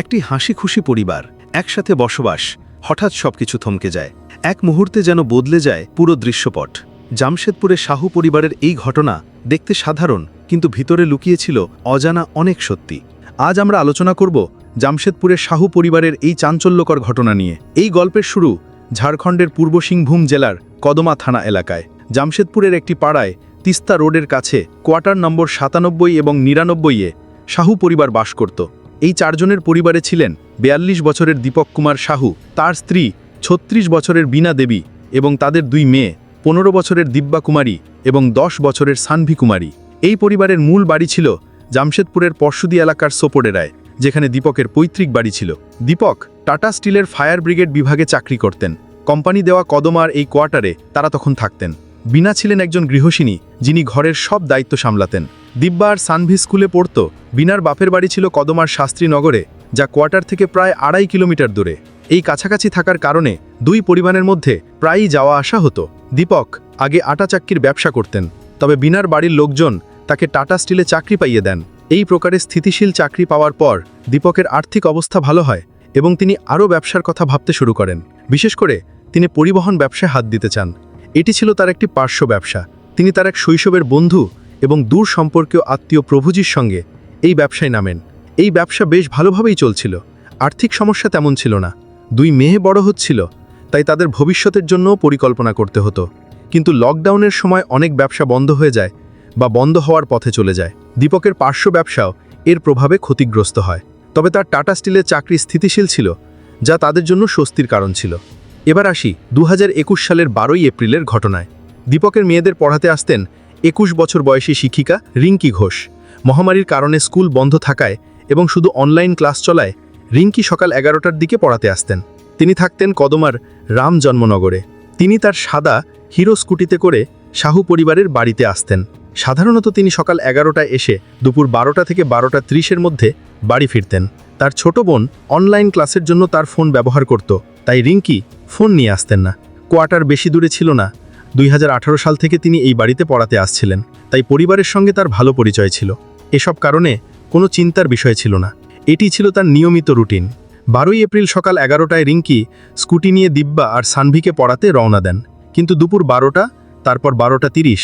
একটি হাসি খুশি পরিবার, একসাথে বসবাস, হঠাৎ সবকিছু থমকে যায়। এক মুহূর্তে যেন বদলে যায় পুরো দৃশ্যপট। জামশেদপুরে শাহু পরিবারের এই ঘটনা দেখতে সাধারণ, কিন্তু ভিতরে লুকিয়েছিল অজানা অনেক সত্যি। আজ আমরা আলোচনা করব জামশেদপুরের শাহু পরিবারের এই চাঞ্চল্যকর ঘটনা নিয়ে। এই গল্পের শুরু ঝাড়খণ্ডের পূর্ব সিংভূম জেলার কদমা থানা এলাকায়। জামশেদপুরের একটি পাড়ায় তিস্তা রোডের কাছে কোয়ার্টার নম্বর সাতানব্বই এবং নিরানব্বইয়ে শাহু পরিবার বাস করত। এই চারজনের পরিবারে ছিলেন বেয়াল্লিশ বছরের দীপক কুমার শাহু তার স্ত্রী ছত্রিশ বছরের বীণা দেবী এবং তাদের দুই মেয়ে, পনেরো বছরের দিব্যা কুমারী এবং দশ বছরের সানভি কুমারী। এই পরিবারের মূল বাড়ি ছিল জামশেদপুরের পর্শুদি এলাকার সোপোডেরায় যেখানে দীপকের পৈতৃক বাড়ি ছিল। দীপক টাটা স্টিলের ফায়ার ব্রিগেড বিভাগে চাকরি করতেন। কোম্পানি দেওয়া কদমার এই কোয়ার্টারে তারা তখন থাকতেন। বিনা ছিলেন একজন গৃহসিনী যিনি ঘরের সব দায়িত্ব সামলাতেন। দিব্যা আর সানভি স্কুলে পড়ত, বিনার বাপের বাড়ি ছিল কদমার শাস্ত্রীনগরে যা কোয়ার্টার থেকে প্রায় আড়াই কিলোমিটার দূরে। এই কাছাকাছি থাকার কারণে দুই পরিবারের মধ্যে প্রায়ই যাওয়া আসা হতো। দীপক আগে আটা চাক্কির ব্যবসা করতেন, তবে বিনার বাড়ির লোকজন তাকে টাটা স্টিলে চাকরি পাইয়ে দেন। এই প্রকারে স্থিতিশীল চাকরি পাওয়ার পর দীপকের আর্থিক অবস্থা ভালো হয় এবং তিনি আরও ব্যবসার কথা ভাবতে শুরু করেন। বিশেষ করে তিনি পরিবহন ব্যবসায় হাত দিতে চান। এটি ছিল তার একটি পার্শ্ব ব্যবসা। তিনি তার এক শৈশবের বন্ধু এবং দূর সম্পর্কীয় আত্মীয় প্রভুজির সঙ্গে এই ব্যবসায় নামেন। এই ব্যবসা বেশ ভালোভাবেই চলছিল। আর্থিক সমস্যা তেমন ছিল না। দুই মেয়ে বড় হচ্ছিল, তাই তাদের ভবিষ্যতের জন্যও পরিকল্পনা করতে হতো। কিন্তু লকডাউনের সময় অনেক ব্যবসা বন্ধ হয়ে যায় বা বন্ধ হওয়ার পথে চলে যায়। দীপকের পার্শ্ব ব্যবসাও এর প্রভাবে ক্ষতিগ্রস্ত হয়। তবে তার টাটা স্টিলের চাকরি স্থিতিশীল ছিল, যা তাদের জন্য স্বস্তির কারণ ছিল। এবার আসি দু হাজার একুশ সালের বারোই এপ্রিলের ঘটনায়। দীপকের মেয়েদের পড়াতে আসতেন একুশ বছর বয়সী শিক্ষিকা রিঙ্কি ঘোষ। মহামারীর কারণে স্কুল বন্ধ থাকায় এবং শুধু অনলাইন ক্লাস চলায় রিঙ্কি সকাল এগারোটার দিকে পড়াতে আসতেন। তিনি থাকতেন কদমার রাম জন্মনগরে। তিনি তার সাদা হিরো স্কুটিতে করে শাহু পরিবারের বাড়িতে আসতেন। সাধারণত তিনি সকাল এগারোটায় এসে দুপুর বারোটা থেকে বারোটা ত্রিশের মধ্যে বাড়ি ফিরতেন। তার ছোট বোন অনলাইন ক্লাসের জন্য তার ফোন ব্যবহার করত, তাই রিঙ্কি ফোন নিয়ে আসতেন না। কোয়ার্টার বেশি দূরে ছিল না দুই হাজার আঠারো সাল থেকে তিনি এই বাড়িতে পড়াতে আসছিলেন, তাই পরিবারের সঙ্গে তার ভালো পরিচয় ছিল। এসব কারণে কোনো চিন্তার বিষয় ছিল না। এটি ছিল তার নিয়মিত রুটিন। বারোই এপ্রিল সকাল এগারোটায় রিঙ্কি স্কুটি নিয়ে দিব্যা আর সানভিকে পড়াতে রওনা দেন। কিন্তু দুপুর বারোটা, তারপর বারোটা তিরিশ।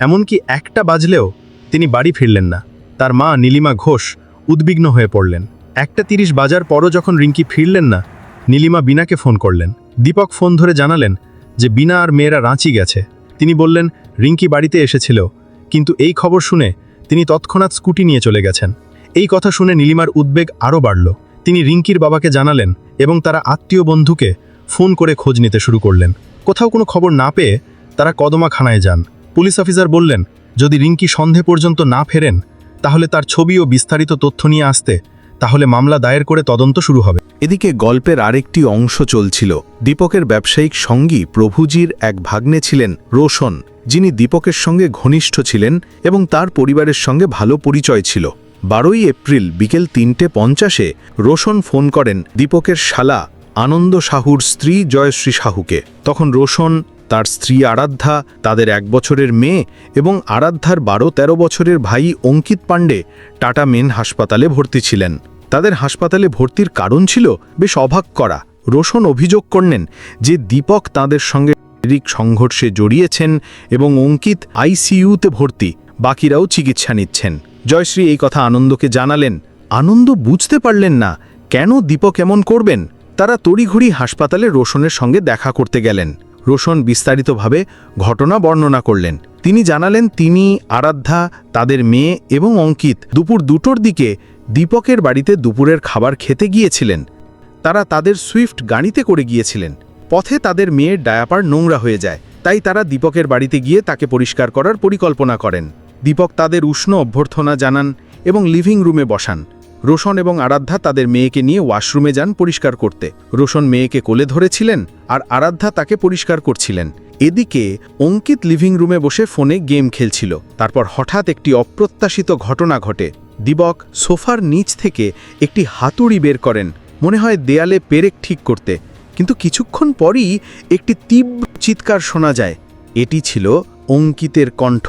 এমনকি একটা বাজলেও তিনি বাড়ি ফিরলেন না। তার মা নীলিমা ঘোষ উদ্বিগ্ন হয়ে পড়লেন। একটা তিরিশ বাজার পরও যখন রিঙ্কি ফিরলেন না, নীলিমা বিনাকে ফোন করলেন। দীপক ফোন ধরে জানালেন যে বিনা আর মেয়েরা রাঁচি গেছে। তিনি বললেন, রিঙ্কি বাড়িতে এসেছিল। কিন্তু এই খবর শুনে তিনি তৎক্ষণাৎ স্কুটি নিয়ে চলে গেছেন। এই কথা শুনে নীলিমার উদ্বেগ আরও বাড়ল। তিনি রিঙ্কির বাবাকে জানালেন এবং তারা আত্মীয় বন্ধুকে ফোন করে খোঁজ নিতে শুরু করলেন। কোথাও কোনো খবর না পেয়ে তারা কদমা খানায় যান। পুলিশ অফিসার বললেন, যদি রিঙ্কি সন্ধে পর্যন্ত না ফেরেন, তাহলে তার ছবি ও বিস্তারিত তথ্য নিয়ে আসতে তাহলে মামলা দায়ের করে তদন্ত শুরু হবে। এদিকে গল্পের আরেকটি অংশ চলছিল। দীপকের ব্যবসায়িক সঙ্গী প্রভুজির এক ভাগ্নে ছিলেন রোশন, যিনি দীপকের সঙ্গে ঘনিষ্ঠ ছিলেন এবং তার পরিবারের সঙ্গে ভালো পরিচয় ছিল। বারোই এপ্রিল বিকেল তিনটে পঞ্চাশে রোশন ফোন করেন দীপকের শালা আনন্দ সাহুর স্ত্রী জয়শ্রী সাহুকে। তখন রোশন, তার স্ত্রী আরাধ্যা, তাদের এক বছরের মেয়ে এবং আরাধ্যার বারো তেরো বছরের ভাই অঙ্কিত পাণ্ডে টাটা মেন হাসপাতালে ভর্তি ছিলেন। তাদের হাসপাতালে ভর্তির কারণ ছিল বেশ অবাক করা। রোশন অভিযোগ করলেন যে দীপক তাদের সঙ্গে শারীরিক সংঘর্ষে জড়িয়েছেন এবং অঙ্কিত আইসিইউতে ভর্তি, বাকিরাও চিকিৎসা নিচ্ছেন। জয়শ্রী এই কথা আনন্দকে জানালেন, আনন্দ বুঝতে পারলেন না, কেন দীপক এমন করবেন? তারা তড়িঘড়ি হাসপাতালে রোশনের সঙ্গে দেখা করতে গেলেন। রোশন বিস্তারিতভাবে ঘটনা বর্ণনা করলেন। তিনি জানালেন, তিনি, আরাধ্যা, তাদের মেয়ে এবং অঙ্কিত দুপুর দুটোর দিকে দীপকের বাড়িতে দুপুরের খাবার খেতে গিয়েছিলেন। তারা তাদের সুইফট গাড়িতে করে গিয়েছিলেন। পথে তাদের মেয়ের ডায়াপার নোংরা হয়ে যায়, তাই তারা দীপকের বাড়িতে গিয়ে তাকে পরিষ্কার করার পরিকল্পনা করেন। দীপক তাদের উষ্ণ অভ্যর্থনা জানান এবং লিভিং রুমে বসান। রোশন এবং আরাধ্যা তাদের মেয়েকে নিয়ে ওয়াশরুমে যান পরিষ্কার করতে। রোশন মেয়েকে কোলে ধরেছিলেন আর আরাধ্যা তাকে পরিষ্কার করছিলেন। এদিকে অঙ্কিত লিভিং রুমে বসে ফোনে গেম খেলছিল। তারপর হঠাৎ একটি অপ্রত্যাশিত ঘটনা ঘটে। দিবক সোফার নিচ থেকে একটি হাতুড়ি বের করেন, মনে হয় দেয়ালে পেরেক ঠিক করতে। কিন্তু কিছুক্ষণ পরই একটি তীব্র চিৎকার শোনা যায়। এটি ছিল অঙ্কিতের কণ্ঠ।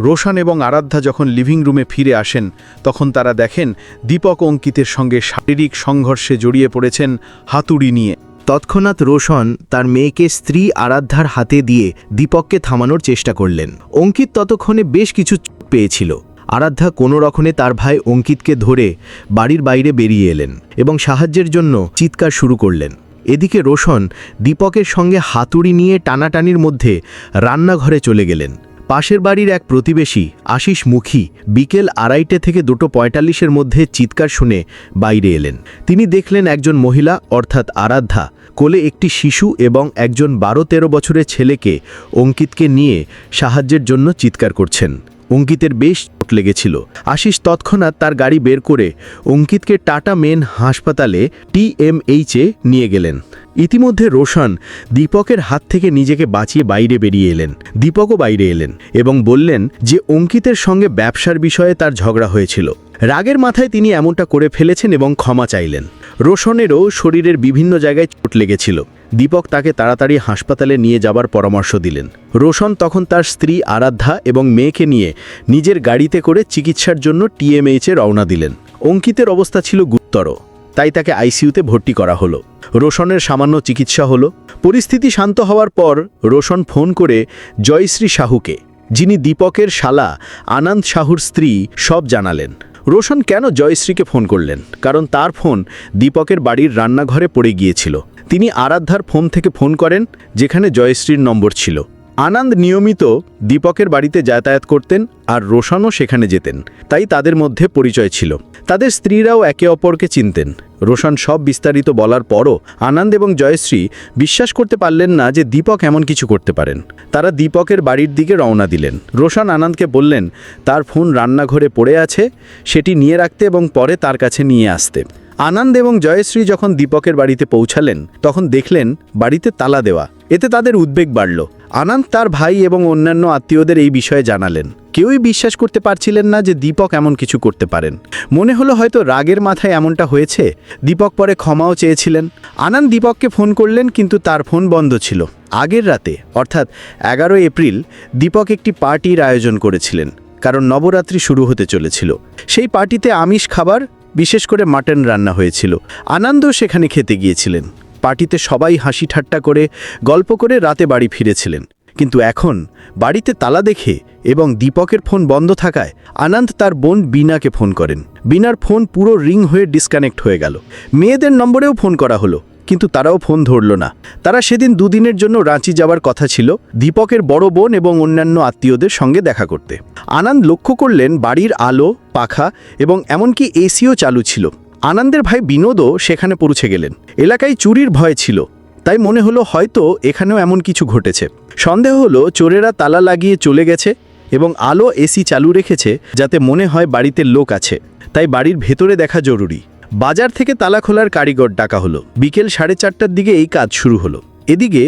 রোশন এবং আরাধ্যা যখন লিভিং রুমে ফিরে আসেন, তখন তারা দেখেন দীপক অঙ্কিতের সঙ্গে শারীরিক সংঘর্ষে জড়িয়ে পড়েছেন হাতুড়ি নিয়ে। তৎক্ষণাৎ রোশন তার মেয়েকে স্ত্রী আরাধ্যার হাতে দিয়ে দীপককে থামানোর চেষ্টা করলেন। অঙ্কিত ততক্ষণে বেশ কিছু পেয়েছিল। আরাধ্যা কোনো রকমে তার ভাই অঙ্কিতকে ধরে বাড়ির বাইরে বেরিয়ে এলেন এবং সাহায্যের জন্য চিৎকার শুরু করলেন। এদিকে রোশন দীপকের সঙ্গে হাতুড়ি নিয়ে টানাটানির মধ্যে রান্নাঘরে চলে গেলেন। পাশের বাড়ির এক প্রতিবেশী, আশিস মুখী, বিকেল আড়াইটে থেকে দুটো পঁয়তাল্লিশের মধ্যে চিৎকার শুনে বাইরে এলেন। তিনি দেখলেন একজন মহিলা, অর্থাৎ আরাধ্যা কোলে একটি শিশু এবং একজন বারো তেরো বছরের ছেলেকে অঙ্কিতকে নিয়ে সাহায্যের জন্য চিৎকার করছেন। অঙ্কিতের বেশ চোট লেগেছিল। আশিস তৎক্ষণাৎ তার গাড়ি বের করে অঙ্কিতকে টাটা মেন হাসপাতালে টিএমএইচে নিয়ে গেলেন। ইতিমধ্যে রোশন দীপকের হাত থেকে নিজেকে বাঁচিয়ে বাইরে বেরিয়ে এলেন। দীপকও বাইরে এলেন এবং বললেন যে, অঙ্কিতের সঙ্গে ব্যবসার বিষয়ে তার ঝগড়া হয়েছিল। রাগের মাথায় তিনি এমনটা করে ফেলেছেন এবং ক্ষমা চাইলেন। রোশনেরও শরীরের বিভিন্ন জায়গায় চোট লেগেছিল। দীপক তাকে তাড়াতাড়ি হাসপাতালে নিয়ে যাবার পরামর্শ দিলেন। রোশন তখন তার স্ত্রী আরাধ্যা এবং মেয়েকে নিয়ে নিজের গাড়িতে করে চিকিৎসার জন্য টিএমএইচে রওনা দিলেন। অঙ্কিতের অবস্থা ছিল গুরুতর, তাই তাকে আইসিইউতে ভর্তি করা হলো। রোশনের সামান্য চিকিৎসা হলো। পরিস্থিতি শান্ত হওয়ার পর রোশন ফোন করে জয়শ্রী সাহুকে, যিনি দীপকের শালা, আনন্দ সাহুর স্ত্রী, সব জানালেন। রোশন কেন জয়শ্রীকে ফোন করলেন? কারণ তার ফোন দীপকের বাড়ির রান্নাঘরে পড়ে গিয়েছিল। তিনি আরাধ্যার ফোন থেকে ফোন করেন, যেখানে জয়শ্রীর নম্বর ছিল। আনন্দ নিয়মিত দীপকের বাড়িতে যাতায়াত করতেন আর রোশনও সেখানে যেতেন। তাই তাদের মধ্যে পরিচয় ছিল। তাদের স্ত্রীরাও একে অপরকে চিনতেন। রোশন সব বিস্তারিত বলার পরও আনন্দ এবং জয়শ্রী বিশ্বাস করতে পারলেন না যে দীপক এমন কিছু করতে পারেন। তারা দীপকের বাড়ির দিকে রওনা দিলেন। রোশন আনন্দকে বললেন, তার ফোন রান্নাঘরে পড়ে আছে, সেটি নিয়ে রাখতে এবং পরে তার কাছে নিয়ে আসতে। আনন্দ এবং জয়শ্রী যখন দীপকের বাড়িতে পৌঁছালেন, তখন দেখলেন বাড়িতে তালা দেওয়া। এতে তাদের উদ্বেগ বাড়ল। আনন্দ তার ভাই এবং অন্যান্য আত্মীয়দের এই বিষয়ে জানালেন। কেউই বিশ্বাস করতে পারছিলেন না যে দীপক এমন কিছু করতে পারেন। মনে হলো হয়তো রাগের মাথায় এমনটা হয়েছে। দীপক পরে ক্ষমাও চেয়েছিলেন। আনন্দ দীপককে ফোন করলেন, কিন্তু তার ফোন বন্ধ ছিল। আগের রাতে, অর্থাৎ এগারো এপ্রিল, দীপক একটি পার্টির আয়োজন করেছিলেন, কারণ নবরাত্রি শুরু হতে চলেছিল। সেই পার্টিতে আমিষ খাবার বিশেষ করে মাটন রান্না হয়েছিল। আনন্দ সেখানে খেতে গিয়েছিলেন। পার্টিতে সবাই হাসি ঠাট্টা করে গল্প করে রাতে বাড়ি ফিরেছিলেন। কিন্তু এখন বাড়িতে তালা দেখে এবং দীপকের ফোন বন্ধ থাকায় আনন্দ তার বোন বিনাকে ফোন করেন। বিনার ফোন পুরো রিং হয়ে ডিসকানেক্ট হয়ে গেল। মেয়েদের নম্বরেও ফোন করা হলো। কিন্তু তারাও ফোন ধরল না। তারা সেদিন দুদিনের জন্য রাঁচি যাওয়ার কথা ছিল, দীপকের বড় বোন এবং অন্যান্য আত্মীয়দের সঙ্গে দেখা করতে। আনন্দ লক্ষ্য করলেন বাড়ির আলো, পাখা এবং এমনকি এসিও চালু ছিল। আনন্দের ভাই বিনোদও সেখানে পৌঁছে গেলেন। এলাকায় চুরির ভয় ছিল। তাই মনে হলো হয়তো এখানেও এমন কিছু ঘটেছে। সন্দেহ হলো চোরেরা তালা লাগিয়ে চলে গেছে এবং আলো, এসি চালু রেখেছে যাতে মনে হয় বাড়িতে লোক আছে। তাই বাড়ির ভেতরে দেখা জরুরি। বাজার থেকে তালা খোলার কারিগর ডাকা হলো। বিকেল সাড়ে চারটার দিকে এই কাজ শুরু হলো। এদিকে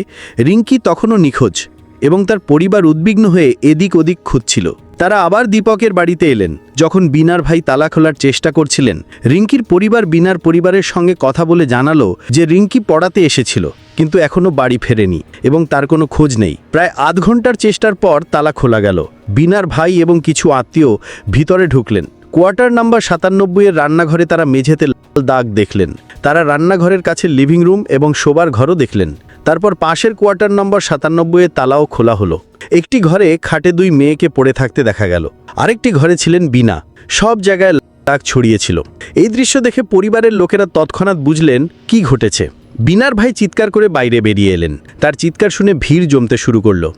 রিঙ্কি তখনও নিখোঁজ এবং তার পরিবার উদ্বিগ্ন হয়ে এদিক ওদিক খুঁজছিল। তারা আবার দীপকের বাড়িতে এলেন। যখন বিনার ভাই তালা খোলার চেষ্টা করছিলেন, রিঙ্কির পরিবার বিনার পরিবারের সঙ্গে কথা বলে জানালো যে রিঙ্কি পড়াতে এসেছিল, কিন্তু এখনও বাড়ি ফেরেনি এবং তার কোনো খোঁজ নেই। প্রায় আধ ঘণ্টার চেষ্টার পর তালা খোলা গেল। বিনার ভাই এবং কিছু আত্মীয় ভিতরে ঢুকলেন। কোয়ার্টার নাম্বার সাতানব্বইয়ের রান্নাঘরে তারা মেঝেতে দাগ দেখলেন। তারা রান্নাঘরের কাছে লিভিং রুম এবং শোবার ঘরও দেখলেন। তারপর পাশের কোয়ার্টার নম্বর সাতানব্বইয়ের তালাও খোলা হলো। একটি ঘরে খাটে দুই মেয়েকে পড়ে থাকতে দেখা গেল। আরেকটি ঘরে ছিলেন বিনা সব জায়গায় দাগ ছড়িয়েছিল। এই দৃশ্য দেখে পরিবারের লোকেরা তৎক্ষণাৎ বুঝলেন, কি ঘটেছে। বিনার ভাই চিৎকার করে বাইরে বেরিয়ে এলেন। তার চিৎকার শুনে ভিড় জমতে শুরু করল।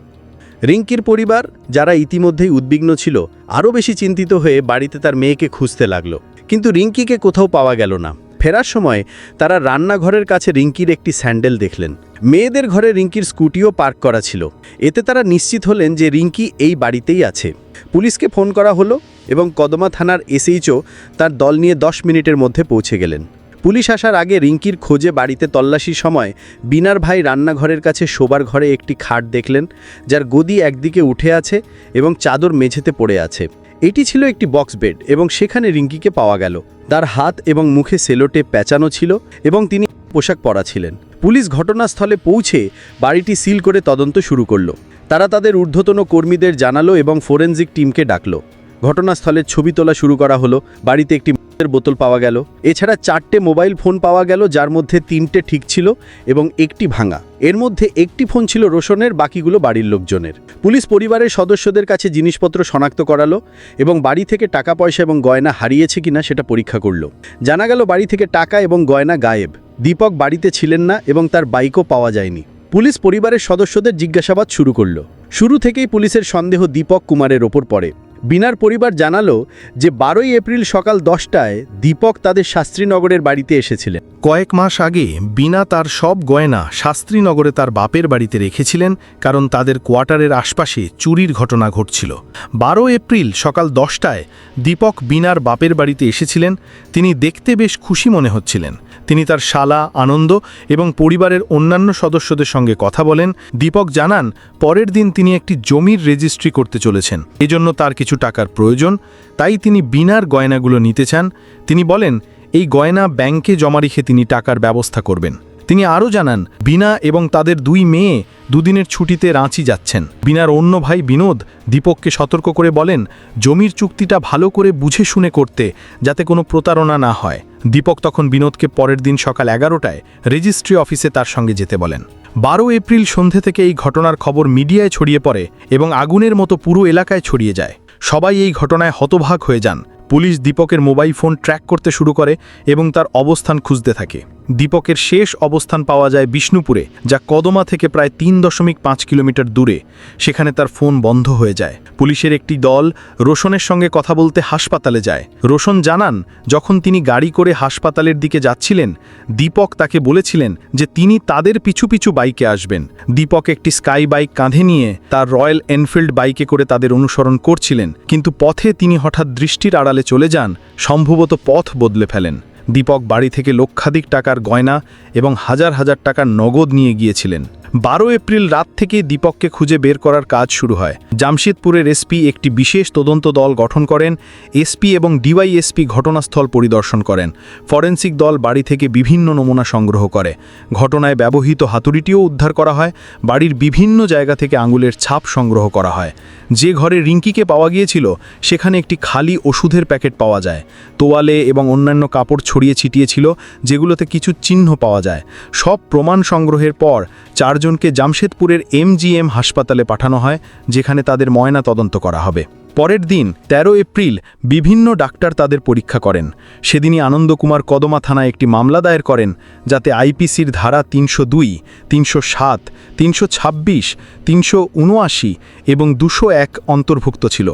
রিঙ্কির পরিবার, যারা ইতিমধ্যেই উদ্বিগ্ন ছিল, আরও বেশি চিন্তিত হয়ে বাড়িতে তার মেয়েকে খুঁজতে লাগল। কিন্তু রিঙ্কিকে কোথাও পাওয়া গেল না। ফেরার সময় তারা রান্নাঘরের কাছে রিঙ্কির একটি স্যান্ডেল দেখলেন। মেয়েদের ঘরে রিঙ্কির স্কুটিও পার্ক করা ছিল। এতে তারা নিশ্চিত হলেন যে রিঙ্কি এই বাড়িতেই আছে। পুলিশকে ফোন করা হলো এবং কদমা থানার এসএইচও তার দল নিয়ে দশ মিনিটের মধ্যে পৌঁছে গেলেন। পুলিশ আসার আগে রিঙ্কির খোঁজে বাড়িতে তল্লাশির সময় বিনার ভাই রান্নাঘরের কাছে শোবার ঘরে একটি খাট দেখলেন, যার গদি একদিকে উঠে আছে এবং চাদর মেঝেতে পড়ে আছে। এটি ছিল একটি বক্স বেড এবং সেখানে রিঙ্কিকে পাওয়া গেল। তার হাত এবং মুখে সেলোটে প্যাঁচানো ছিল এবং তিনি পোশাক পরা ছিলেন। পুলিশ ঘটনাস্থলে পৌঁছে বাড়িটি সিল করে তদন্ত শুরু করল। তারা তাদের ঊর্ধ্বতন কর্মীদের জানালো এবং ফোরেন্সিক টিমকে ডাকল। ঘটনাস্থলের ছবি তোলা শুরু করা হলো। বাড়িতে একটি বোতল পাওয়া গেল। এছাড়া চারটে মোবাইল ফোন পাওয়া গেল, যার মধ্যে তিনটে ঠিক ছিল এবং একটি ভাঙা। এর মধ্যে একটি ফোন ছিল রোশনের, বাকিগুলো বাড়ির লোকজনের। পুলিশ পরিবারের সদস্যদের কাছে জিনিসপত্র শনাক্ত করালো এবং বাড়ি থেকে টাকা পয়সা এবং গয়না হারিয়েছে কিনা সেটা পরীক্ষা করল। জানা গেল বাড়ি থেকে টাকা এবং গয়না গায়েব। দীপক বাড়িতে ছিলেন না এবং তার বাইকও পাওয়া যায়নি। পুলিশ পরিবারের সদস্যদের জিজ্ঞাসাবাদ শুরু করল। শুরু থেকেই পুলিশের সন্দেহ দীপক কুমারের ওপর পড়ে। বিনার পরিবার জানালো যে বারোই এপ্রিল সকাল দশটায় দীপক তাদের শাস্ত্রীনগরের বাড়িতে এসেছিলেন। কয়েক মাস আগে বিনা তার সব গয়না শাস্ত্রীনগরে তার বাপের বাড়িতে রেখেছিলেন, কারণ তাদের কোয়ার্টারের আশপাশে চুরির ঘটনা ঘটছিল। বারো এপ্রিল সকাল দশটায় দীপক বিনার বাপের বাড়িতে এসেছিলেন। তিনি দেখতে বেশ খুশি মনে হচ্ছিলেন। তিনি তার শালা, আনন্দ এবং পরিবারের অন্যান্য সদস্যদের সঙ্গে কথা বলেন। দীপক জানান, পরের দিন তিনি একটি জমির রেজিস্ট্রি করতে চলেছেন। এজন্য তার কিছু টাকার প্রয়োজন, তাই তিনি বিনার গয়নাগুলো নিতে চান। তিনি বলেন, এই গয়না ব্যাংকে জমা রেখে তিনি টাকার ব্যবস্থা করবেন। তিনি আরও জানান, বিনা এবং তাদের দুই মেয়ে দুদিনের ছুটিতে রাঁচি যাচ্ছেন। বিনার অন্য ভাই বিনোদ দীপককে সতর্ক করে বলেন, জমির চুক্তিটা ভালো করে বুঝে শুনে করতে, যাতে কোনো প্রতারণা না হয়। দীপক তখন বিনোদকে পরের দিন সকাল এগারোটায় রেজিস্ট্রি অফিসে তার সঙ্গে যেতে বলেন। বারো এপ্রিল সন্ধে থেকে এই ঘটনার খবর মিডিয়ায় ছড়িয়ে পড়ে এবং আগুনের মতো পুরো এলাকায় ছড়িয়ে যায়। সবাই এই ঘটনায় হতভাগ হয়ে যান। পুলিশ দীপকের মোবাইল ফোন ট্র্যাক করতে শুরু করে এবং তার অবস্থান খুঁজতে থাকে। দীপকের শেষ অবস্থান পাওয়া যায় বিষ্ণুপুরে, যা কদমা থেকে প্রায় তিন দশমিক পাঁচ কিলোমিটার দূরে। সেখানে তার ফোন বন্ধ হয়ে যায়। পুলিশের একটি দল রোশনের সঙ্গে কথা বলতে হাসপাতালে যায়। রোশন জানান, যখন তিনি গাড়ি করে হাসপাতালের দিকে যাচ্ছিলেন দীপক তাকে বলেছিলেন যে তিনি তাদের পিছু পিছু বাইকে আসবেন। দীপক একটি স্কাই বাইক কাঁধে নিয়ে তার রয়্যাল এনফিল্ড বাইকে করে তাদের অনুসরণ করছিলেন, কিন্তু পথে তিনি হঠাৎ দৃষ্টির আড়ালে চলে যান, সম্ভবত পথ বদলে ফেলেন। দীপক বাড়ি থেকে লক্ষাধিক টাকার গয়না এবং হাজার হাজার টাকার নগদ নিয়ে গিয়েছিলেন। বারো এপ্রিল রাত থেকে দীপককে খুঁজে বের করার কাজ শুরু হয়। জামশেদপুরের এসপি একটি বিশেষ তদন্ত দল গঠন করেন। এসপি এবং ডিওয়াইএসপি ঘটনাস্থল পরিদর্শন করেন। ফরেন্সিক দল বাড়ি থেকে বিভিন্ন নমুনা সংগ্রহ করে। ঘটনায় ব্যবহৃত হাতুড়িটিও উদ্ধার করা হয়। বাড়ির বিভিন্ন জায়গা থেকে আঙুলের ছাপ সংগ্রহ করা হয়। যে ঘরে রিঙ্কিকে পাওয়া গিয়েছিল, সেখানে একটি খালি ওষুধের প্যাকেট পাওয়া যায়। তোয়ালে এবং অন্যান্য কাপড় ছড়িয়ে ছিটিয়েছিল যেগুলোতে কিছু চিহ্ন পাওয়া যায়। সব প্রমাণ সংগ্রহের পর চারজনকে জামশেদপুরের এমজিএম হাসপাতালে পাঠানো হয়, যেখানে তাদের ময়না তদন্ত করা হবে। পরের দিন ১৩ এপ্রিল, বিভিন্ন ডাক্তার তাদের পরীক্ষা করেন। সেদিনই আনন্দকুমার কদমা থানায় একটি মামলা দায়ের করেন, যাতে আইপিসির ধারা তিনশো দুই, তিনশো সাত, তিনশো ছাব্বিশ, তিনশো উনআশি এবং দুশো এক অন্তর্ভুক্ত ছিল।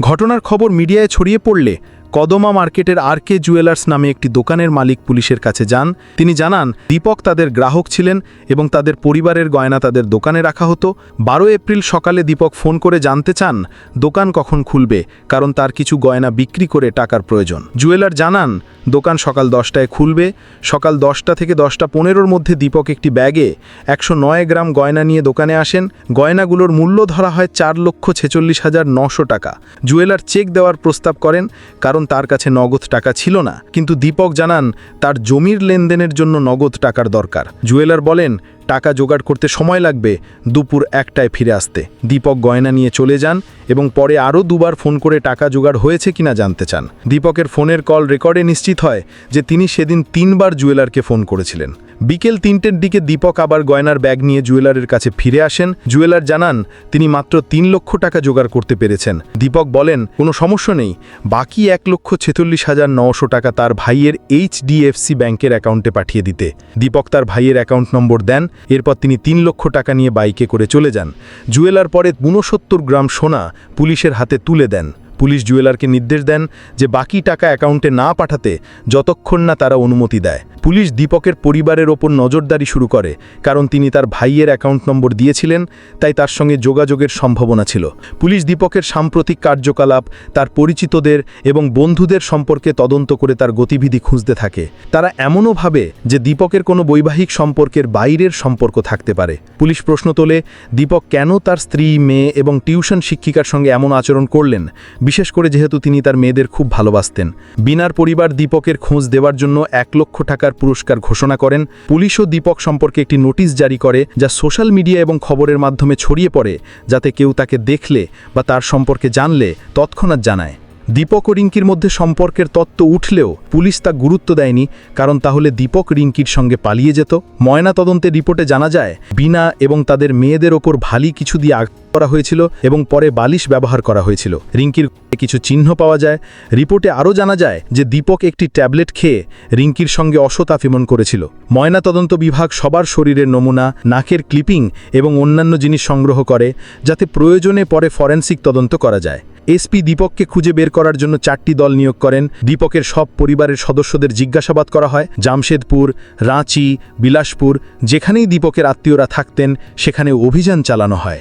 ঘটনার খবর মিডিয়ায় ছড়িয়ে পড়লে কদমা মার্কেটের আর কে জুয়েলার্স নামে একটি দোকানের মালিক পুলিশের কাছে যান। তিনি জানান, দীপক তাদের গ্রাহক ছিলেন এবং তাদের পরিবারের গয়না তাদের দোকানে রাখা হতো। বারো এপ্রিল সকালে দীপক ফোন করে জানতে চান, দোকান কখন খুলবে, কারণ তার কিছু গয়না বিক্রি করে টাকার প্রয়োজন। জুয়েলার জানান, দোকান সকাল দশটায় খুলবে। সকাল দশটা থেকে দশটা পনেরোর মধ্যে দীপক একটি ব্যাগে একশো নয় গ্রাম গয়না নিয়ে দোকানে আসেন। গয়নাগুলোর মূল্য ধরা হয় চার লক্ষ ছেচল্লিশ হাজার নশো টাকা। জুয়েলার চেক দেওয়ার প্রস্তাব করেন, কারণ তার কাছে নগদ টাকা ছিল না। কিন্তু দীপক জানান, তার জমির লেনদেনের জন্য নগদ টাকার দরকার। জুয়েলার বলেন টাকা জোগাড় করতে সময় লাগবে, দুপুর একটায় ফিরে আসতে। দীপক গয়না নিয়ে চলে যান এবং পরে আরও দুবার ফোন করে টাকা জোগাড় হয়েছে কিনা জানতে চান। দীপকের ফোনের কল রেকর্ডে নিশ্চিত হয় যে তিনি সেদিন তিনবার জুয়েলারকে ফোন করেছিলেন। বিকেল তিনটের দিকে দীপক আবার গয়নার ব্যাগ নিয়ে জুয়েলারের কাছে ফিরে আসেন। জুয়েলার জানান, তিনি মাত্র তিন লক্ষ টাকা জোগাড় করতে পেরেছেন। দীপক বলেন, কোনো সমস্যা নেই, বাকি এক লক্ষ ছেচল্লিশ হাজার নশো টাকা তার ভাইয়ের এইচডিএফসি ব্যাংকের অ্যাকাউন্টে পাঠিয়ে দিতে। দীপক তার ভাইয়ের অ্যাকাউন্ট নম্বর দেন এরপর তিনি তিন লক্ষ টাকা নিয়ে বাইকে করে চলে যান। জুয়েলার পরে ঊনসত্তর গ্রাম সোনা পুলিশের হাতে তুলে দেন। পুলিশ জুয়েলারকে নির্দেশ দেন যে বাকি টাকা অ্যাকাউন্টে না পাঠাতে যতক্ষণ না তারা অনুমতি দেয়। পুলিশ দীপকের পরিবারের ওপর নজরদারি শুরু করে, কারণ তিনি তার ভাইয়ের অ্যাকাউন্ট নম্বর দিয়েছিলেন, তাই তার সঙ্গে যোগাযোগের সম্ভাবনা ছিল। পুলিশ দীপকের সাম্প্রতিক কার্যকলাপ, তার পরিচিতদের এবং বন্ধুদের সম্পর্কে তদন্ত করে তার গতিবিধি খুঁজতে থাকে। তারা এমনও ভাবে যে দীপকের কোনো বৈবাহিক সম্পর্কের বাইরের সম্পর্ক থাকতে পারে। পুলিশ প্রশ্ন তোলে, দীপক কেন তার স্ত্রী, মেয়ে এবং টিউশন শিক্ষিকার সঙ্গে এমন আচরণ করলেন? বিশেষ করে যেহেতু তিনি তার মেয়েদের খুব ভালোবাসতেন। বিনার পরিবার দীপকের খোঁজ দেওয়ার জন্য এক লক্ষ টাকার পুরস্কার ঘোষণা করেন। পুলিশও দীপক সম্পর্কে একটি নোটিশ জারি করে যা সোশ্যাল মিডিয়া এবং খবরের মাধ্যমে ছড়িয়ে পড়ে, যাতে কেউ তাকে দেখলে বা তার সম্পর্কে জানলে তৎক্ষণাৎ জানায়। দীপক ও রিঙ্কির মধ্যে সম্পর্কের তত্ত্ব উঠলেও পুলিশ তা গুরুত্ব দেয়নি, কারণ তাহলে দীপক রিঙ্কির সঙ্গে পালিয়ে যেত। ময়না তদন্তের রিপোর্টে জানা যায়, বিনা এবং তাদের মেয়েদের ওপর ভালি কিছু দিয়ে করা হয়েছিল এবং পরে বালিশ ব্যবহার করা হয়েছিল। রিঙ্কির কিছু চিহ্ন পাওয়া যায়। রিপোর্টে আরও জানা যায় যে দীপক একটি ট্যাবলেট খেয়ে রিঙ্কির সঙ্গে অসৎ আফিমন করেছিল। ময়নাতদন্ত বিভাগ সবার শরীরের নমুনা, নাকের ক্লিপিং এবং অন্যান্য জিনিস সংগ্রহ করে যাতে প্রয়োজনে পরে ফরেন্সিক তদন্ত করা যায়। এসপি দীপককে খুঁজে বের করার জন্য চারটি দল নিয়োগ করেন। দীপকের সব পরিবারের সদস্যদের জিজ্ঞাসাবাদ করা হয়। জামশেদপুর, রাঁচি, বিলাসপুর, যেখানেই দীপকের আত্মীয়রা থাকতেন, সেখানে অভিযান চালানো হয়।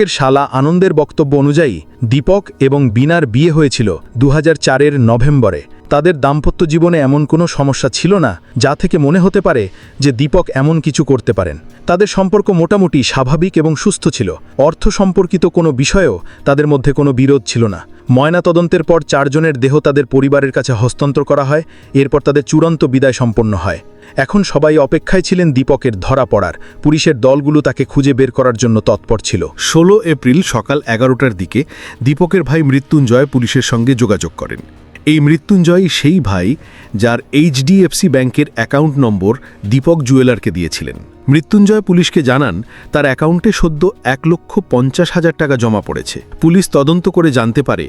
দীপকের শালা আনন্দের বক্তব্য অনুযায়ী দীপক এবং বিনার বিয়ে হয়েছিল দু চারের নভেম্বরে। তাদের দাম্পত্য জীবনে এমন কোনো সমস্যা ছিল না, যা থেকে মনে হতে পারে যে দীপক এমন কিছু করতে পারেন। তাদের সম্পর্ক মোটামুটি স্বাভাবিক এবং সুস্থ ছিল। অর্থ সম্পর্কিত কোনো বিষয়েও তাদের মধ্যে কোনো বিরোধ ছিল না। ময়না তদন্তের পর চারজনের দেহ তাদের পরিবারের কাছে হস্তান্তর করা হয়, এরপর তাদের চূড়ান্ত বিদায় সম্পন্ন হয়। এখন সবাই অপেক্ষায় ছিলেন দীপকের ধরা পড়ার। পুলিশের দলগুলো তাকে খুঁজে বের করার জন্য তৎপর ছিল। ষোলো এপ্রিল সকাল এগারোটার দিকে দীপকের ভাই মৃত্যুঞ্জয় পুলিশের সঙ্গে যোগাযোগ করেন। এই মৃত্যুঞ্জয় সেই ভাই যার এইচডিএফসি ব্যাংকের অ্যাকাউন্ট নম্বর দীপক জুয়েলারকে দিয়েছিলেন। মৃত্যুঞ্জয় পুলিশকে জানান, তার অ্যাকাউন্টে সদ্য এক লক্ষ পঞ্চাশ হাজার টাকা জমা পড়েছে। পুলিশ তদন্ত করে জানতে পারে,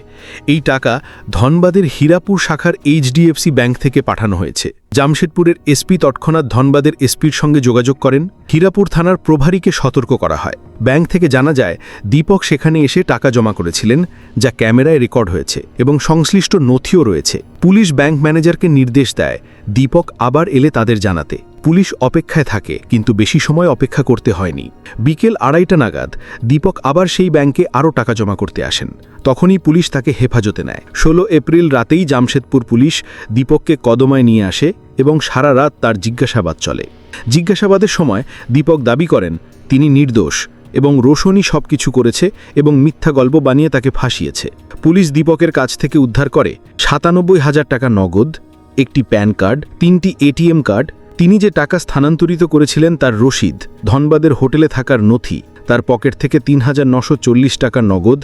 এই টাকা ধনবাদের হীরাপুর শাখার এইচডিএফসি ব্যাংক থেকে পাঠানো হয়েছে। জামশেদপুরের এসপি তৎক্ষণাৎ ধনবাদের এসপির সঙ্গে যোগাযোগ করেন। হীরাপুর থানার প্রভারীকে সতর্ক করা হয়। ব্যাংক থেকে জানা যায়, দীপক সেখানে এসে টাকা জমা করেছিলেন, যা ক্যামেরায় রেকর্ড হয়েছে এবং সংশ্লিষ্ট নথিও রয়েছে। পুলিশ ব্যাংক ম্যানেজারকে নির্দেশ দেয়, দীপক আবার এলে তাদের জানাতে। পুলিশ অপেক্ষায় থাকে, কিন্তু বেশি সময় অপেক্ষা করতে হয়নি। বিকেল আড়াইটা নাগাদ, দীপক আবার সেই ব্যাংকে আরও টাকা জমা করতে আসেন। তখনই পুলিশ তাকে হেফাজতে নেয়। ষোলো এপ্রিল রাতেই জামশেদপুর পুলিশ দীপককে কদমায় নিয়ে আসে এবং সারা রাত তার জিজ্ঞাসাবাদ চলে। জিজ্ঞাসাবাদের সময় দীপক দাবি করেন, তিনি নির্দোষ এবং রোশনই সব কিছু করেছে এবং মিথ্যা গল্প বানিয়ে তাকে ফাঁসিয়েছে। পুলিশ দীপকের কাছ থেকে উদ্ধার করে সাতানব্বই হাজার টাকা নগদ, একটি প্যান কার্ড, তিনটি এটিএম কার্ড তিনি যে টাকা স্থানান্তরিত করেছিলেন তার রসিদ, ধনবাদের হোটেলে থাকার নথি, তার পকেট থেকে তিন হাজার নশো চল্লিশ টাকা নগদ,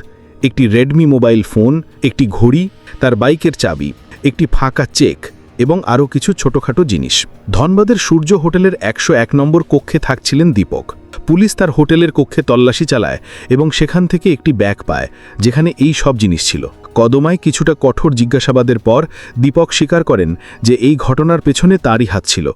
একটি রেডমি মোবাইল ফোন, একটি ঘড়ি, তার বাইকের চাবি, একটি ফাঁকা চেক এবং আরও কিছু ছোটখাটো জিনিস। ধনবাদের সূর্য হোটেলের একশো এক নম্বর কক্ষে থাকছিলেন দীপক। পুলিশ তার হোটেলের কক্ষে তল্লাশি চালায় এবং সেখান থেকে একটি ব্যাগ পায়, যেখানে এই সব জিনিস ছিল। কদমায় কিছুটা কঠোর জিজ্ঞাসাবাদের পর দীপক স্বীকার করেন যে এই ঘটনার পেছনে তারই হাত ছিল।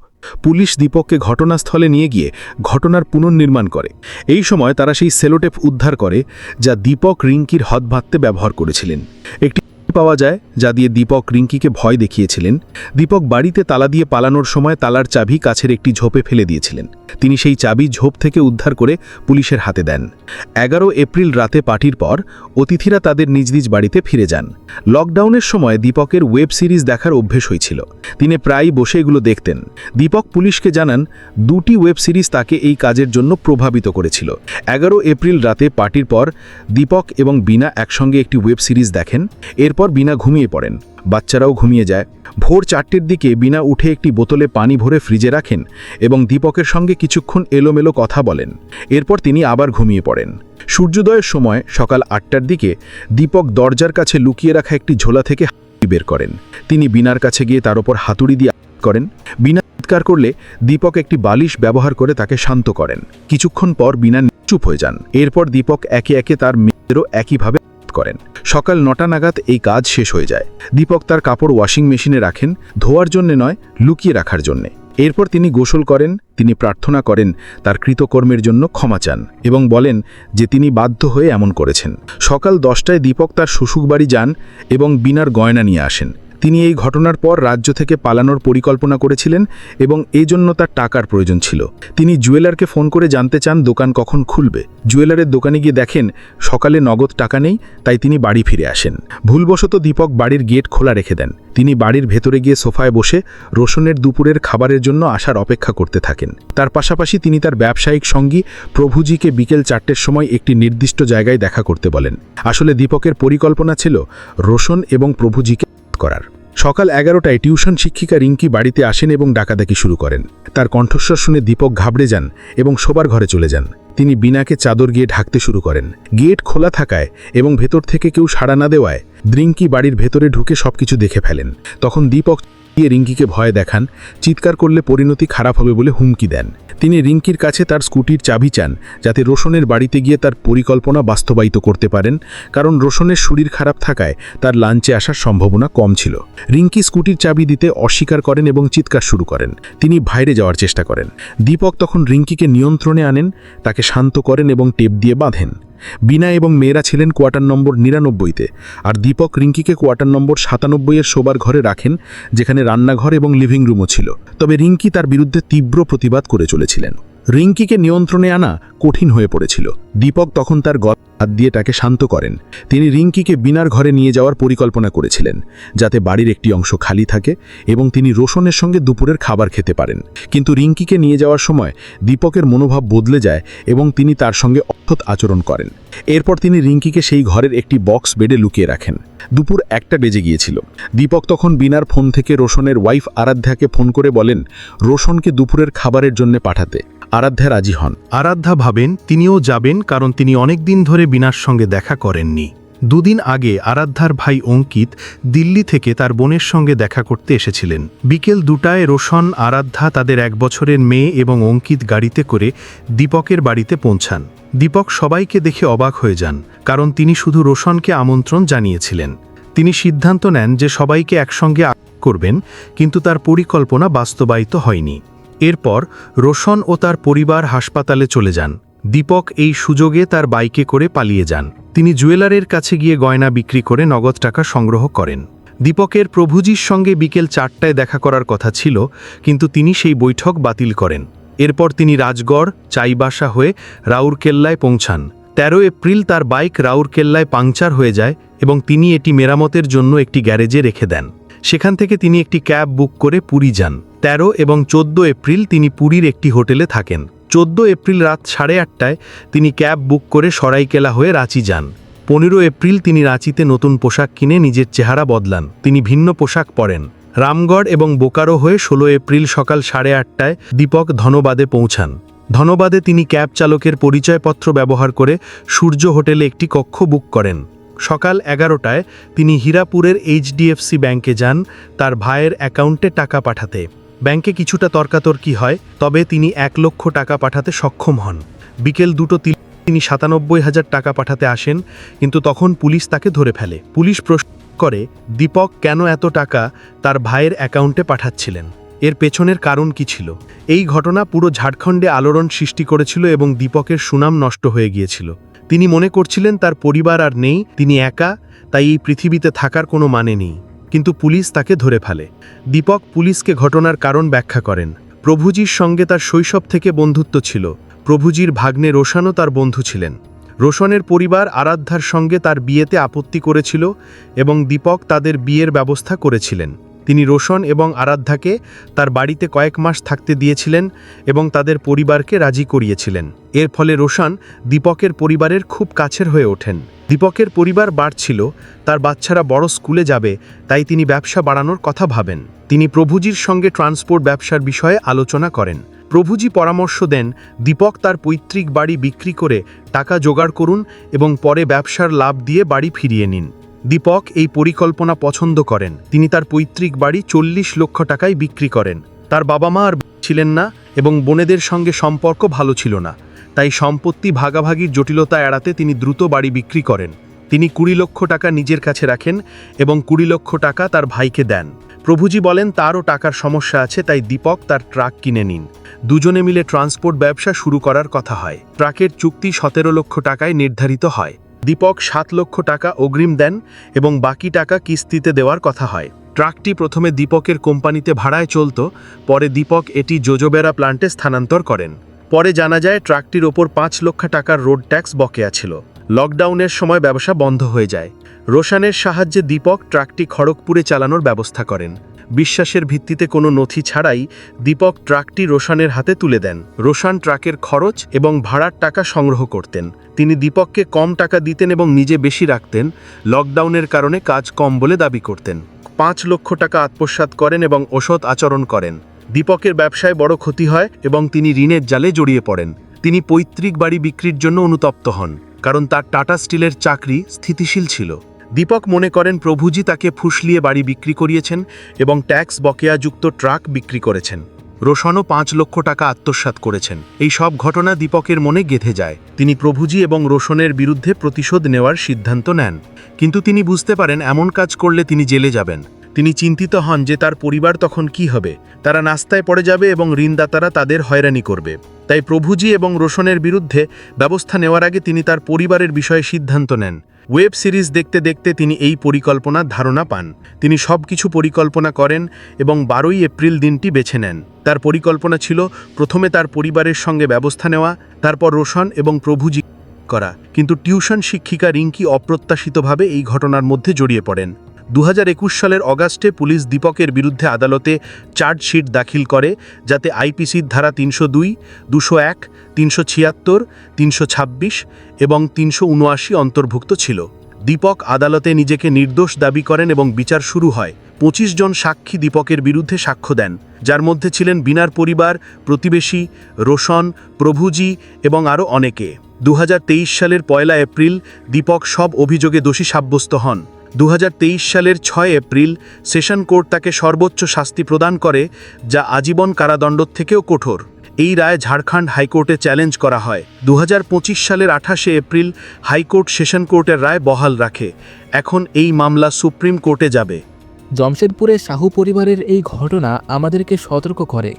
পুলিশ দীপককে ঘটনাস্থলে নিয়ে গিয়ে ঘটনার পুনর্নির্মাণ করে। এই সময় তারা সেই সেলোটেপ উদ্ধার করে, যা দীপক রিঙ্কির হদ ভাততে ব্যবহার করেছিলেন। একটি পাওয়া যায়, যা দিয়ে দীপক রিঙ্কিকে ভয় দেখিয়েছিলেন। দীপক বাড়িতে তালা দিয়ে পালানোর সময় তালার চাবি কাছের একটি ঝোপে ফেলে দিয়েছিলেন। তিনি সেই চাবি ঝোপ থেকে উদ্ধার করে পুলিশের হাতে দেন। এগারো এপ্রিল রাতে পার্টির পর, অতিথিরা তাদের নিজ নিজ বাড়িতে ফিরে যান। লকডাউনের সময় দীপকের ওয়েব সিরিজ দেখার অভ্যেস হয়েছিল। তিনি প্রায় বসে এগুলো দেখতেন। দীপক পুলিশকে জানান, দুটি ওয়েব সিরিজ তাকে এই কাজের জন্য প্রভাবিত করেছিল। এগারো এপ্রিল রাতে পার্টির পর, দীপক এবং বিনা একসঙ্গে একটি ওয়েব সিরিজ দেখেন। এরপর বিনা ঘুমিয়ে পড়েন। বাচ্চারাও ঘুমিয়ে যায়। ভোর চারটের দিকে বিনা উঠে একটি বোতলে পানি ভরে ফ্রিজে রাখেন এবং দীপকের সঙ্গে কিছুক্ষণ এলোমেলো কথা বলেন। এরপর তিনি আবার ঘুমিয়ে পড়েন। সূর্যোদয়ের সময় সকাল আটটার দিকে দীপক দরজার কাছে লুকিয়ে রাখা একটি ঝোলা থেকে বের করেন। তিনি বিনার কাছে গিয়ে তার ওপর হাতুড়ি দিয়ে করেন। বিনা চিৎকার করলে দীপক একটি বালিশ ব্যবহার করে তাকে শান্ত করেন। কিছুক্ষণ পর বিনা চুপ হয়ে যান। এরপর দীপক একে একে তার মেয়েদেরও একইভাবে করেন। সকাল নটা নাগাদ এই কাজ শেষ হয়ে যায়। দীপক তার কাপড় ওয়াশিং মেশিনে রাখেন, ধোয়ার জন্যে নয়, লুকিয়ে রাখার জন্যে। এরপর তিনি গোসল করেন, তিনি প্রার্থনা করেন, তার কৃতকর্মের জন্য ক্ষমা চান এবং বলেন যে তিনি বাধ্য হয়ে এমন করেছেন। সকাল দশটায় দীপক তার শ্বশুরবাড়ি যান এবং বিনার গয়না নিয়ে আসেন। তিনি এই ঘটনার পর রাজ্য থেকে পালানোর পরিকল্পনা করেছিলেন এবং এই জন্য তার টাকার প্রয়োজন ছিল। তিনি জুয়েলারকে ফোন করে জানতে চান দোকান কখন খুলবে। জুয়েলারের দোকানে গিয়ে দেখেন, সকালে নগদ টাকা নেই, তাই তিনি বাড়ি ফিরে আসেন। ভুলবশত দীপক বাড়ির গেট খোলা রেখে দেন। তিনি বাড়ির ভেতরে গিয়ে সোফায় বসে রোশনের দুপুরের খাবারের জন্য আসার অপেক্ষা করতে থাকেন। তার পাশাপাশি তিনি তার ব্যবসায়িক সঙ্গী প্রভুজিকে বিকেল চারটের সময় একটি নির্দিষ্ট জায়গায় দেখা করতে বলেন। আসলে দীপকের পরিকল্পনা ছিল রোশন এবং প্রভুজিকে করার। সকাল এগারোটায় টিউশন শিক্ষিকা রিঙ্কি বাড়িতে আসেন এবং ডাকাডাকি শুরু করেন। তার কণ্ঠস্বর শুনে দীপক ঘাবড়ে যান এবং শোবার ঘরে চলে যান। তিনি বিনাকে চাদর গিয়ে ঢাকতে শুরু করেন। গেট খোলা থাকায় এবং ভেতর থেকে কেউ সাড়া না দেওয়ায় দ্রিঙ্কি বাড়ির ভেতরে ঢুকে সবকিছু দেখে ফেলেন। তখন দীপক গিয়ে রিঙ্কিকে ভয় দেখান, চিৎকার করলে পরিণতি খারাপ হবে বলে হুমকি দেন। তিনি রিঙ্কির কাছে তার স্কুটির চাবি চান, যাতে রোশনের বাড়িতে গিয়ে তার পরিকল্পনা বাস্তবায়িত করতে পারেন, কারণ রোশনের শরীর খারাপ থাকায় তার লাঞ্চে আসার সম্ভাবনা কম ছিল। রিঙ্কি স্কুটির চাবি দিতে অস্বীকার করেন এবং চিৎকার শুরু করেন। তিনি বাইরে যাওয়ার চেষ্টা করেন। দীপক তখন রিঙ্কিকে নিয়ন্ত্রণে আনেন, তাকে শান্ত করেন এবং টেপ দিয়ে বাঁধেন। বিনা এবং মেয়েরা ছিলেন কোয়ার্টার নম্বর নিরানব্বইতে, আর দীপক রিঙ্কিকে কোয়ার্টার নম্বর সাতানব্বইয়ের শোবার ঘরে রাখেন, যেখানে রান্নাঘর এবং লিভিং রুমও ছিল। তবে রিঙ্কি তার বিরুদ্ধে তীব্র প্রতিবাদ করে চলেছিলেন। রিঙ্কিকে নিয়ন্ত্রণে আনা কঠিন হয়ে পড়েছিল। দীপক তখন তার গত হাত দিয়ে তাকে শান্ত করেন। তিনি রিঙ্কিকে বিনার ঘরে নিয়ে যাওয়ার পরিকল্পনা করেছিলেন, যাতে বাড়ির একটি অংশ খালি থাকে এবং তিনি রোশনের সঙ্গে দুপুরের খাবার খেতে পারেন। কিন্তু রিঙ্কিকে নিয়ে যাওয়ার সময় দীপকের মনোভাব বদলে যায় এবং তিনি তার সঙ্গে অর্থৎ আচরণ করেন। এরপর তিনি রিঙ্কিকে সেই ঘরের একটি বক্স বেডে লুকিয়ে রাখেন। দুপুর একটা বেজে গিয়েছিল। দীপক তখন বিনার ফোন থেকে রোশনের ওয়াইফ আরাধ্যাকে ফোন করে বলেন, রোশনকে দুপুরের খাবারের জন্য পাঠাতে। আরাধ্যা রাজি হন। আরাধ্যা ভাবেন, তিনিও যাবেন কারণ তিনি অনেক দিন ধরে বিনার সঙ্গে দেখা করেননি। দুদিন আগে আরাধ্যার ভাই অঙ্কিত দিল্লি থেকে তার বোনের সঙ্গে দেখা করতে এসেছিলেন। বিকেল দুটায় রোশন, আরাধ্যা তাদের এক বছরের মেয়ে এবং অঙ্কিত গাড়িতে করে দীপকের বাড়িতে পৌঁছান। দীপক সবাইকে দেখে অবাক হয়ে যান, কারণ তিনি শুধু রোশনকে আমন্ত্রণ জানিয়েছিলেন। তিনি সিদ্ধান্ত নেন যে সবাইকে একসঙ্গে করবেন, কিন্তু তার পরিকল্পনা বাস্তবায়িত হয়নি। এরপর রোশন ও তার পরিবার হাসপাতালে চলে যান। দীপক এই সুযোগে তার বাইকে করে পালিয়ে যান। তিনি জুয়েলারের কাছে গিয়ে গয়না বিক্রি করে নগদ টাকা সংগ্রহ করেন। দীপকের প্রভুজির সঙ্গে বিকেল চারটায় দেখা করার কথা ছিল, কিন্তু তিনি সেই বৈঠক বাতিল করেন। এরপর তিনি রাজগড়, চাইবাসা হয়ে রাউরকেল্লায় পৌঁছান। তেরো এপ্রিল তার বাইক রাউরকেল্লায় পাংচার হয়ে যায় এবং তিনি এটি মেরামতের জন্য একটি গ্যারেজে রেখে দেন। সেখান থেকে তিনি একটি ক্যাব বুক করে পুরী যান। তেরো এবং চোদ্দ এপ্রিল তিনি পুরীর একটি হোটেলে থাকেন। চোদ্দ এপ্রিল রাত সাড়ে আটটায় তিনি ক্যাব বুক করে সরাইকেলা হয়ে রাঁচি যান। পনেরো এপ্রিল তিনি রাঁচিতে নতুন পোশাক কিনে নিজের চেহারা বদলান। তিনি ভিন্ন পোশাক পরেন। রামগড় এবং বোকারো হয়ে ষোলো এপ্রিল সকাল সাড়ে আটটায় দীপক ধনবাদে পৌঁছান। ধনবাদে তিনি ক্যাব চালকের পরিচয়পত্র ব্যবহার করে সূর্য হোটেলে একটি কক্ষ বুক করেন। সকাল এগারোটায় তিনি হীরাপুরের এইচডিএফসি ব্যাংকে যান, তার ভাইয়ের অ্যাকাউন্টে টাকা পাঠাতে। ব্যাংকে কিছুটা তর্কাতর্কি হয়, তবে তিনি এক লক্ষ টাকা পাঠাতে সক্ষম হন। বিকেল দুটো তিনি সাতানব্বই হাজার টাকা পাঠাতে আসেন, কিন্তু তখন পুলিশ তাকে ধরে ফেলে। পুলিশ প্রশ্ন করে, দীপক, কেন এত টাকা তার ভাইয়ের অ্যাকাউন্টে পাঠাচ্ছিলেন? এর পেছনের কারণ কি ছিল? এই ঘটনা পুরো ঝাড়খণ্ডে আলোড়ন সৃষ্টি করেছিল এবং দীপকের সুনাম নষ্ট হয়ে গিয়েছিল। তিনি মনে করছিলেন, তার পরিবার আর নেই, তিনি একা, তাই এই পৃথিবীতে থাকার কোনো মানে নেই। কিন্তু পুলিশ তাকে ধরে ফেলে। দীপক পুলিশকে ঘটনার কারণ ব্যাখ্যা করেন। প্রভুজির সঙ্গে তার শৈশব থেকে বন্ধুত্ব ছিল। প্রভুজির ভাগ্নে রোশানও তার বন্ধু ছিলেন। রোশনের পরিবার আরাধ্যার সঙ্গে তার বিয়েতে আপত্তি করেছিল এবং দীপক তাদের বিয়ের ব্যবস্থা করেছিলেন। তিনি রোশন এবং আরাধ্যাকে তার বাড়িতে কয়েক মাস থাকতে দিয়েছিলেন এবং তাদের পরিবারকে রাজি করিয়েছিলেন। এর ফলে রোশন দীপকের পরিবারের খুব কাছের হয়ে ওঠেন। দীপকের পরিবার বাড়ছিল, তার বাচ্চারা বড় স্কুলে যাবে, তাই তিনি ব্যবসা বাড়ানোর কথা ভাবেন। তিনি প্রভুজির সঙ্গে ট্রান্সপোর্ট ব্যবসার বিষয়ে আলোচনা করেন। প্রভুজি পরামর্শ দেন, দীপক তার পৈতৃক বাড়ি বিক্রি করে টাকা জোগাড় করুন এবং পরে ব্যবসার লাভ দিয়ে বাড়ি ফিরিয়ে নিন। দীপক এই পরিকল্পনা পছন্দ করেন। তিনি তার পৈতৃক বাড়ি চল্লিশ লক্ষ টাকায় বিক্রি করেন। তার বাবা মা আর ছিলেন না এবং বোনেদের সঙ্গে সম্পর্ক ভালো ছিল না। তাই সম্পত্তি ভাগাভাগির জটিলতা এড়াতে তিনি দ্রুত বাড়ি বিক্রি করেন। তিনি কুড়ি লক্ষ টাকা নিজের কাছে রাখেন এবং কুড়ি লক্ষ টাকা তার ভাইকে দেন। প্রভুজি বলেন, তারও টাকার সমস্যা আছে, তাই দীপক তার ট্রাক কিনে নিন। দুজনে মিলে ট্রান্সপোর্ট ব্যবসা শুরু করার কথা হয়। ট্রাকের চুক্তি সতেরো লক্ষ টাকায় নির্ধারিত হয়। দীপক সাত লক্ষ টাকা অগ্রিম দেন এবং বাকি টাকা কিস্তিতে দেওয়ার কথা হয়। ট্রাকটি প্রথমে দীপকের কোম্পানিতে ভাড়ায় চলত, পরে দীপক এটি জোজোবেরা প্লান্টে স্থানান্তর করেন। পরে জানা যায়, ট্রাকটির ওপর পাঁচ লক্ষ টাকার রোড ট্যাক্স বকেয়া ছিল। লকডাউনের সময় ব্যবসা বন্ধ হয়ে যায়। রোশানের সাহায্যে দীপক ট্রাকটি খড়গপুরে চালানোর ব্যবস্থা করেন। বিশ্বাসের ভিত্তিতে কোনো নথি ছাড়াই দীপক ট্রাকটি রোশানের হাতে তুলে দেন। রোশান ট্রাকের খরচ এবং ভাড়ার টাকা সংগ্রহ করতেন। তিনি দীপককে কম টাকা দিতেন এবং নিজে বেশি রাখতেন। লকডাউনের কারণে কাজ কম বলে দাবি করতেন। পাঁচ লক্ষ টাকা আত্মসাৎ করেন এবং ওষুধ আচরণ করেন। দীপকের ব্যবসায় বড় ক্ষতি হয় এবং তিনি ঋণের জালে জড়িয়ে পড়েন। তিনি পৈতৃক বাড়ি বিক্রির জন্য অনুতপ্ত হন, কারণ তার টাটা স্টিলের চাকরি স্থিতিশীল ছিল। দীপক মনে করেন প্রভুজি তাকে ফুসলিয়ে বাড়ি বিক্রি করিয়েছেন এবং ট্যাক্স বকেয়াযুক্ত ট্রাক বিক্রি করেছেন। রোশনও পাঁচ লক্ষ টাকা আত্মসাৎ করেছেন। এই সব ঘটনা দীপকের মনে গেঁথে যায়। তিনি প্রভুজি এবং রোশনের বিরুদ্ধে প্রতিশোধ নেওয়ার সিদ্ধান্ত নেন। কিন্তু তিনি বুঝতে পারেন, এমন কাজ করলে তিনি জেলে যাবেন। তিনি চিন্তিত হন যে তার পরিবার তখন কি হবে। তারা নাস্তায় পড়ে যাবে এবং ঋণদাতারা তাদের হয়রানি করবে। তাই প্রভুজি এবং রোশনের বিরুদ্ধে ব্যবস্থা নেওয়ার আগে তিনি তার পরিবারের বিষয়ে সিদ্ধান্ত নেন। ওয়েব সিরিজ দেখতে দেখতে তিনি এই পরিকল্পনার ধারণা পান। তিনি সব কিছু পরিকল্পনা করেন এবং বারোই এপ্রিল দিনটি বেছে নেন। তার পরিকল্পনা ছিল প্রথমে তার পরিবারের সঙ্গে ব্যবস্থা নেওয়া, তারপর রোশন এবং প্রভুজি করা। কিন্তু টিউশন শিক্ষিকা রিঙ্কি অপ্রত্যাশিতভাবে এই ঘটনার মধ্যে জড়িয়ে পড়েন। দু হাজার একুশ সালের অগাস্টে পুলিশ দীপকের বিরুদ্ধে আদালতে চার্জশিট দাখিল করে, যাতে আইপিসির ধারা তিনশো দুই, দুশো এক, তিনশো ছিয়াত্তর, তিনশো ছাব্বিশ এবং তিনশো উনআশি অন্তর্ভুক্ত ছিল। দীপক আদালতে নিজেকে নির্দোষ দাবি করেন এবং বিচার শুরু হয়। পঁচিশ জন সাক্ষী দীপকের বিরুদ্ধে সাক্ষ্য দেন, যার মধ্যে ছিলেন বিনার পরিবার, প্রতিবেশী, রোশন, প্রভুজি এবং আরও অনেকে। দুহাজার তেইশ সালের পয়লা এপ্রিল দীপক সব অভিযোগে দোষী সাব্যস্ত হন। দু হাজার তেইশ সালের ছয় এপ্রিল সেশন কোর্ট তাকে সর্বোচ্চ শাস্তি প্রদান করে, যা আজীবন কারাদণ্ড থেকেও কঠোর। এই রায় ঝাড়খণ্ড হাইকোর্টে চ্যালেঞ্জ করা হয়। দু হাজার পঁচিশ সালের আঠাশে এপ্রিল হাইকোর্ট সেশন কোর্টের রায় বহাল রাখে। এখন এই মামলা সুপ্রিম কোর্টে যাবে। জমশেদপুরে শাহু পরিবারের এই ঘটনা আমাদেরকে সতর্ক করে।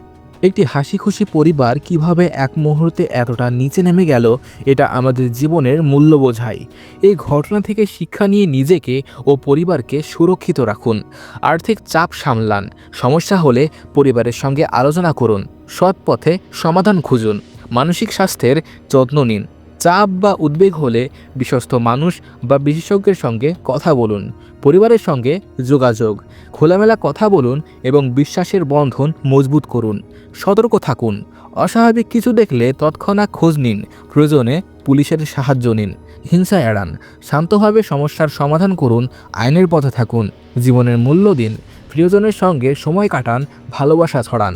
একটি হাসি খুশি পরিবার কীভাবে এক মুহূর্তে এতটা নিচে নেমে গেল, এটা আমাদের জীবনের মূল্য বোঝায়। এই ঘটনা থেকে শিক্ষা নিয়ে নিজেকে ও পরিবারকে সুরক্ষিত রাখুন। আর্থিক চাপ সামলান। সমস্যা হলে পরিবারের সঙ্গে আলোচনা করুন। সৎ পথে সমাধান খুঁজুন। মানসিক স্বাস্থ্যের যত্ন নিন। চাপ বা উদ্বেগ হলে বিশ্বস্ত মানুষ বা বিশেষজ্ঞের সঙ্গে কথা বলুন, পরিবারের সঙ্গে যোগাযোগ, খোলামেলা কথা বলুন এবং বিশ্বাসের বন্ধন মজবুত করুন। সতর্ক থাকুন। অস্বাভাবিক কিছু দেখলে তৎক্ষণাৎ খোঁজ নিন, প্রয়োজনে পুলিশের সাহায্য নিন। হিংসা এড়ান, শান্তভাবে সমস্যার সমাধান করুন, আইনের পথে থাকুন। জীবনের মূল্য দিন, প্রিয়জনের সঙ্গে সময় কাটান, ভালোবাসা ছড়ান।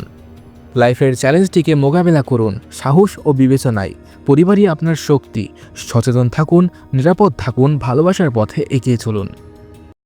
লাইফের চ্যালেঞ্জটিকে মোকাবেলা করুন, সাহস ও বিবেচনায়। পরিবারই আপনার শক্তি। সচেতন থাকুন, নিরাপদ থাকুন, ভালোবাসার পথে এগিয়ে চলুন।